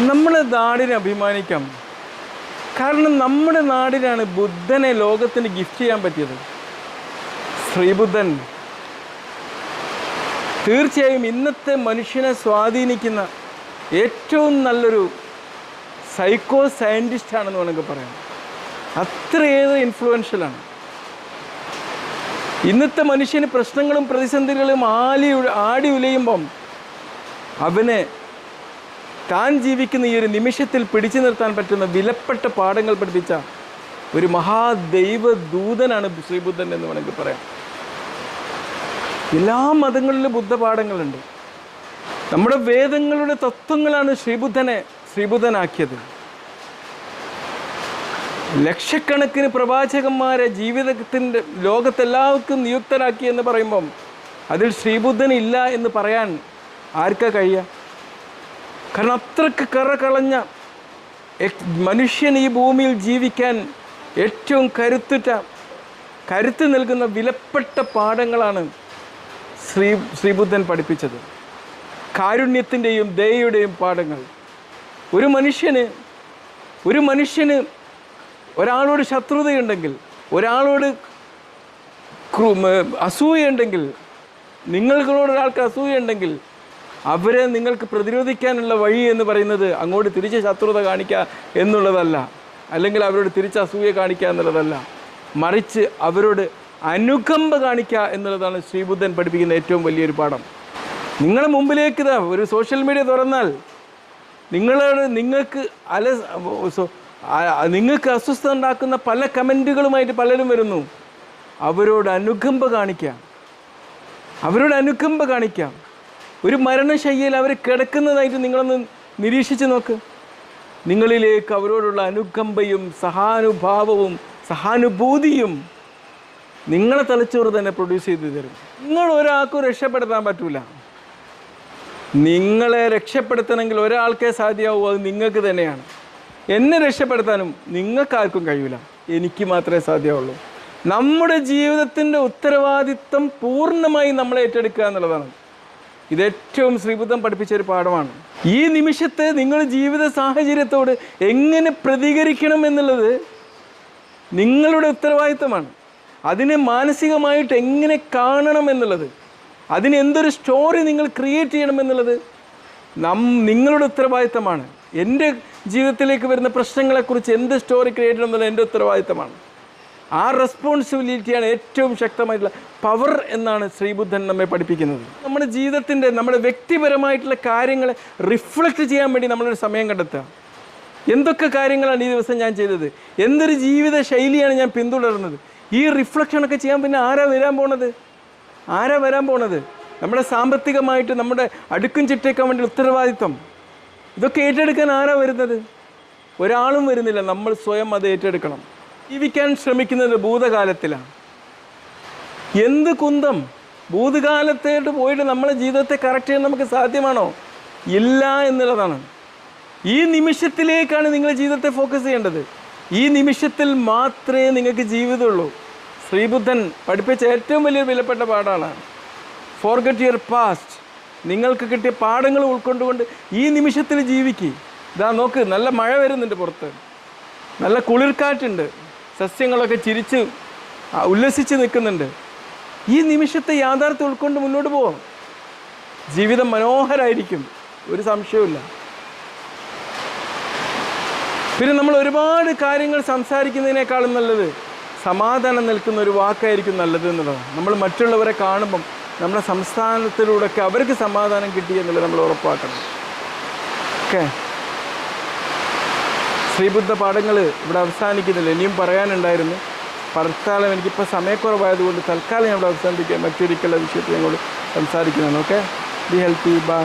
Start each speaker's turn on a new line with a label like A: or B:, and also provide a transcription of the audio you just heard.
A: നമ്മുടെ നാടിനെ അഭിമാനിക്കാം. കാരണം നമ്മുടെ നാടിനാണ് ബുദ്ധനെ ലോകത്തിന് ഗിഫ്റ്റ് ചെയ്യാൻ പറ്റിയത്. ശ്രീബുദ്ധൻ. തീർച്ചയായും ഇന്നത്തെ മനുഷ്യനെ സ്വാധീനിക്കുന്ന ഏറ്റവും നല്ലൊരു സൈക്കോ സയന്റിസ്റ്റാണെന്ന് വേണമെങ്കിൽ പറയാം. അത്രയേറെ ഇൻഫ്ലുവൻഷ്യലാണ് ഇന്നത്തെ മനുഷ്യന് പ്രശ്നങ്ങളും പ്രതിസന്ധികളും ആലി ആടി ഉലയുമ്പം അവനെ താൻ ജീവിക്കുന്ന ഈ ഒരു നിമിഷത്തിൽ പിടിച്ചു നിർത്താൻ പറ്റുന്ന വിലപ്പെട്ട പാഠങ്ങൾ പഠിപ്പിച്ച ഒരു മഹാദൈവ ദൂതനാണ് ശ്രീബുദ്ധൻ എന്ന് വേണമെങ്കിൽ പറയാം. എല്ലാ മതങ്ങളിലും ബുദ്ധപാഠങ്ങളുണ്ട് നമ്മുടെ വേദങ്ങളുടെ തത്വങ്ങളാണ് ശ്രീബുദ്ധനെ ശ്രീബുദ്ധനാക്കിയത് ലക്ഷക്കണക്കിന് പ്രവാചകന്മാരെ ജീവിതത്തിന്റെ ലോകത്തെല്ലാവർക്കും നിയുക്തരാക്കി എന്ന് പറയുമ്പം അതിൽ ശ്രീബുദ്ധൻ ഇല്ല എന്ന് പറയാൻ ആർക്കാ കഴിയുക? കാരണം അത്രയ്ക്ക് കറ കളഞ്ഞ മനുഷ്യൻ ഈ ഭൂമിയിൽ ജീവിക്കാൻ ഏറ്റവും കരുത്തുറ്റ കരുത്ത് നൽകുന്ന വിലപ്പെട്ട പാഠങ്ങളാണ് ശ്രീ ശ്രീബുദ്ധൻ പഠിപ്പിച്ചത്. കാരുണ്യത്തിന്റെയും ദയയുടെയും പാഠങ്ങൾ. ഒരു മനുഷ്യന് ഒരു മനുഷ്യന് ഒരാളോട് ശത്രുതയുണ്ടെങ്കിൽ ഒരാളോട് അസൂയുണ്ടെങ്കിൽ നിങ്ങൾക്കുള്ള ഒരാൾക്ക് അസൂയയുണ്ടെങ്കിൽ അവരെ നിങ്ങൾക്ക് പ്രതിരോധിക്കാനുള്ള വഴി എന്ന് പറയുന്നത് അങ്ങോട്ട് തിരിച്ച് ശത്രുത കാണിക്കുക എന്നുള്ളതല്ല. അല്ലെങ്കിൽ അവരോട് തിരിച്ച് അസൂയ കാണിക്കുക എന്നുള്ളതല്ല. മറിച്ച് അവരോട് അനുകമ്പ കാണിക്കുക എന്നുള്ളതാണ് ശ്രീബുദ്ധൻ പഠിപ്പിക്കുന്ന ഏറ്റവും വലിയൊരു പാഠം. നിങ്ങളുടെ മുമ്പിലേക്ക് ഇതാ ഒരു സോഷ്യൽ മീഡിയ തുറന്നാൽ നിങ്ങളോട് നിങ്ങൾക്ക് അല നിങ്ങൾക്ക് അസ്വസ്ഥത ഉണ്ടാക്കുന്ന പല കമന്റുകളുമായിട്ട് പലരും വരുന്നു. അവരോട് അനുകമ്പ കാണിക്കാം. അവരോട് അനുകമ്പ കാണിക്കാം. ഒരു മരണശയ്യയിൽ അവർ കിടക്കുന്നതായിട്ട് നിങ്ങളൊന്ന് നിരീക്ഷിച്ച് നോക്ക്. നിങ്ങളിലേക്ക് അവരോടുള്ള അനുകമ്പയും സഹാനുഭാവവും സഹാനുഭൂതിയും നിങ്ങളെ തലച്ചോറ് തന്നെ പ്രൊഡ്യൂസ് ചെയ്ത് തരും. നിങ്ങൾ ഒരാൾക്കും രക്ഷപ്പെടുത്താൻ പറ്റൂല. നിങ്ങളെ രക്ഷപ്പെടുത്തണമെങ്കിൽ ഒരാൾക്കേ സാധ്യമാവൂ അത് നിങ്ങൾക്ക് തന്നെയാണ്. എന്നെ രക്ഷപ്പെടുത്താനും നിങ്ങൾക്കാർക്കും കഴിയില്ല എനിക്ക് മാത്രമേ സാധ്യമാവുള്ളൂ. നമ്മുടെ ജീവിതത്തിന്റെ ഉത്തരവാദിത്വം പൂർണമായി നമ്മൾ ഏറ്റെടുക്കുക എന്നുള്ളതാണ്. ഇത് ഏറ്റവും ശ്രീബുദ്ധം പഠിപ്പിച്ച ഒരു പാഠമാണ്. ഈ നിമിഷത്തെ നിങ്ങൾ ജീവിത സാഹചര്യത്തോട് എങ്ങനെ പ്രതികരിക്കണം എന്നുള്ളത് നിങ്ങളുടെ ഉത്തരവാദിത്തമാണ്. അതിനെ മാനസികമായിട്ട് എങ്ങനെ കാണണം എന്നുള്ളത് അതിനെന്തൊരു സ്റ്റോറി നിങ്ങൾ ക്രിയേറ്റ് ചെയ്യണം എന്നുള്ളത് നം നിങ്ങളുടെ ഉത്തരവാദിത്തമാണ്. എന്റെ ജീവിതത്തിലേക്ക് വരുന്ന പ്രശ്നങ്ങളെക്കുറിച്ച് എന്ത് സ്റ്റോറി ക്രിയേറ്റ് ചെയ്യണം എന്നുള്ളത് എന്റെ ഉത്തരവാദിത്തമാണ്. ആ റെസ്പോൺസിബിലിറ്റിയാണ് ഏറ്റവും ശക്തമായിട്ടുള്ള പവർ എന്നാണ് ശ്രീബുദ്ധൻ നമ്മെ പഠിപ്പിക്കുന്നത്. നമ്മുടെ ജീവിതത്തിന്റെ നമ്മുടെ വ്യക്തിപരമായിട്ടുള്ള കാര്യങ്ങളെ റിഫ്ലക്റ്റ് ചെയ്യാൻ വേണ്ടി നമ്മളൊരു സമയം കണ്ടെത്തുക. എന്തൊക്കെ കാര്യങ്ങളാണ് ഈ ദിവസം ഞാൻ ചെയ്തത്? എന്തൊരു ജീവിത ശൈലിയാണ് ഞാൻ പിന്തുടർന്നത്? ഈ റിഫ്ലക്ഷനൊക്കെ ചെയ്യാൻ പിന്നെ ആരാ വരാൻ പോണത്? ആരാ വരാൻ പോണത്? നമ്മുടെ സാമ്പത്തികമായിട്ട് നമ്മുടെ അടുക്കും ചിട്ടേക്കാൻ വേണ്ടി ഉത്തരവാദിത്വം. ഇതൊക്കെ ഏറ്റെടുക്കാൻ ആരാ വരുന്നത്? ഒരാളും വരുന്നില്ല. നമ്മൾ സ്വയം അത് ഏറ്റെടുക്കണം. ജീവിക്കാൻ ശ്രമിക്കുന്നത് ഭൂതകാലത്തിലാണ്. എന്ത് കുന്തം? ഭൂതകാലത്തേട്ട് പോയിട്ട് നമ്മളെ ജീവിതത്തെ കറക്റ്റ് ചെയ്യാൻ നമുക്ക് സാധ്യമാണോ? ഇല്ല എന്നുള്ളതാണ്. ഈ നിമിഷത്തിലേക്കാണ് നിങ്ങൾ ജീവിതത്തെ ഫോക്കസ് ചെയ്യേണ്ടത്. ഈ നിമിഷത്തിൽ മാത്രമേ നിങ്ങൾക്ക് ജീവിതമുള്ളൂ. ശ്രീബുദ്ധൻ പഠിപ്പിച്ച ഏറ്റവും വലിയ വിലപ്പെട്ട പാഠമാണ്. ഫോർഗറ്റ് യുവർ പാസ്റ്റ് നിങ്ങൾക്ക് കിട്ടിയ പാഠങ്ങൾ ഉൾക്കൊണ്ടുകൊണ്ട് ഈ നിമിഷത്തിൽ ജീവിക്കുക ഇതാ നോക്ക് നല്ല മഴ വരുന്നുണ്ട് പുറത്ത്. നല്ല കുളിർക്കാറ്റുണ്ട്. സസ്യങ്ങളൊക്കെ ചിരിച്ച് ഉല്ലസിച്ച് നിൽക്കുന്നുണ്ട്. ഈ നിമിഷത്തെ യാഥാർത്ഥ്യം ഉൾക്കൊണ്ട് മുന്നോട്ട് പോകാം ജീവിതം മനോഹരമായിരിക്കും ഒരു സംശയവുമില്ല. പിന്നെ നമ്മൾ ഒരുപാട് കാര്യങ്ങൾ സംസാരിക്കുന്നതിനേക്കാളും നല്ലത് സമാധാനം നിൽക്കുന്ന ഒരു വാക്കായിരിക്കും നല്ലത് എന്നുള്ളതാണ്. നമ്മൾ മറ്റുള്ളവരെ കാണുമ്പം നമ്മുടെ സംസ്ഥാനത്തിലൂടെയൊക്കെ അവർക്ക് സമാധാനം കിട്ടി എന്നുള്ളത് നമ്മൾ ഉറപ്പാക്കണം. ഓക്കെ? ശ്രീബുദ്ധ പാഠങ്ങൾ ഇവിടെ അവസാനിക്കുന്നില്ല. ഇനിയും പറയാനുണ്ടായിരുന്നു. തൽക്കാലം എനിക്കിപ്പോൾ സമയക്കുറവായതുകൊണ്ട് തൽക്കാലം ഞാൻ ഇവിടെ അവസാനിപ്പിക്കുക മറ്റൊരിക്കലുള്ള വിഷയത്തിൽ ഞങ്ങളോട് സംസാരിക്കുന്നതാണ്. Okay be healthy by